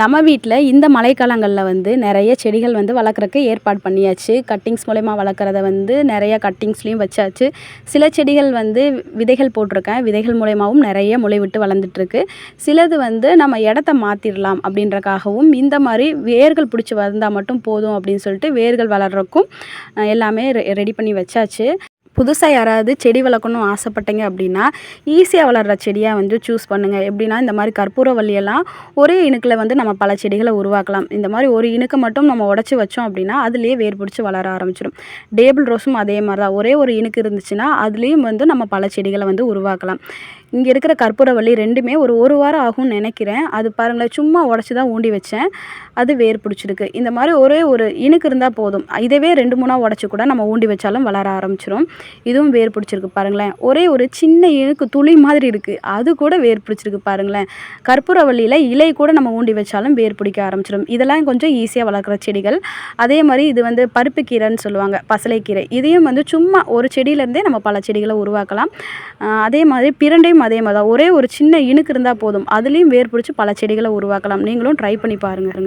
நம்ம வீட்டில் இந்த மழைக்காலங்களில் வந்து நிறைய செடிகள் வந்து வளர்க்குறக்கு ஏற்பாடு பண்ணியாச்சு. கட்டிங்ஸ் மூலயமா வளர்க்குறத வந்து நிறைய கட்டிங்ஸ்லேயும் வச்சாச்சு. சில செடிகள் வந்து விதைகள் போட்டிருக்கேன். விதைகள் மூலயமாவும் நிறைய முளை விட்டு வளர்ந்துட்டுருக்கு. சிலது வந்து நம்ம இடத்த மாற்றிடலாம் அப்படின்றக்காகவும் இந்த மாதிரி வேர்கள் பிடிச்சி வந்தால் மட்டும் போதும் அப்படின்னு சொல்லிட்டு வேர்கள் வளர்கிறக்கும் எல்லாமே ரெ ரெடி பண்ணி வச்சாச்சு. புதுசாக யாராவது செடி வளர்க்கணும்னு ஆசைப்பட்டீங்க அப்படின்னா ஈஸியாக வளர்கிற செடியாக வந்து சூஸ் பண்ணுங்கள் எப்படின்னா இந்த மாதிரி கற்பூரவள்ளியெல்லாம் ஒரே இணுக்கில் வந்து நம்ம பல செடிகளை உருவாக்கலாம். இந்த மாதிரி ஒரு இணுக்கை மட்டும் நம்ம உடச்சி வச்சோம் அப்படின்னா அதுலேயே வேர் பிடிச்சி வளர ஆரம்பிச்சிடும் டேபிள் ரோஸும் அதே மாதிரி தான் ஒரே ஒரு இணுக்கு இருந்துச்சுன்னா அதுலேயும் வந்து நம்ம பல செடிகளை வந்து உருவாக்கலாம். இங்கே இருக்கிற கற்பூரவள்ளி ரெண்டுமே ஒரு ஒரு வாரம் ஆகும்னு நினைக்கிறேன். அது பாருங்களேன் சும்மா உடச்சி தான் ஊண்டி வச்சேன். அது வேர் பிடிச்சிருக்கு. இந்த மாதிரி ஒரே ஒரு இனுக்கு இருந்தால் போதும். இதவே ரெண்டு மூணாக உடச்சி கூட நம்ம ஊண்டி வச்சாலும் வளர ஆரம்பிச்சிரும். இதுவும் வேர் பிடிச்சிருக்கு பாருங்களேன். ஒரே ஒரு சின்ன இணுக்கு துளி மாதிரி இருக்குது அது கூட வேர் பிடிச்சிருக்கு பாருங்களேன். கற்பூரவள்ளியில் இலை கூட நம்ம ஊண்டி வச்சாலும் வேர் பிடிக்க ஆரம்பிச்சிடும் இதெல்லாம் கொஞ்சம் ஈஸியாக வளர்க்குற செடிகள். அதே மாதிரி இது வந்து பருப்பு கீரைன்னு சொல்லுவாங்க பசலைக்கீரை. இதையும் வந்து சும்மா ஒரு செடியிலேருந்தே நம்ம பல செடிகளை உருவாக்கலாம். அதே மாதிரி பிரண்டையும் அதே மாதிரி தான் ஒரே ஒரு சின்ன இணுக்கு இருந்தால் போதும். அதுலேயும் வேர் பிடிச்சி பல செடிகளை உருவாக்கலாம். நீங்களும் ட்ரை பண்ணி பாருங்கள்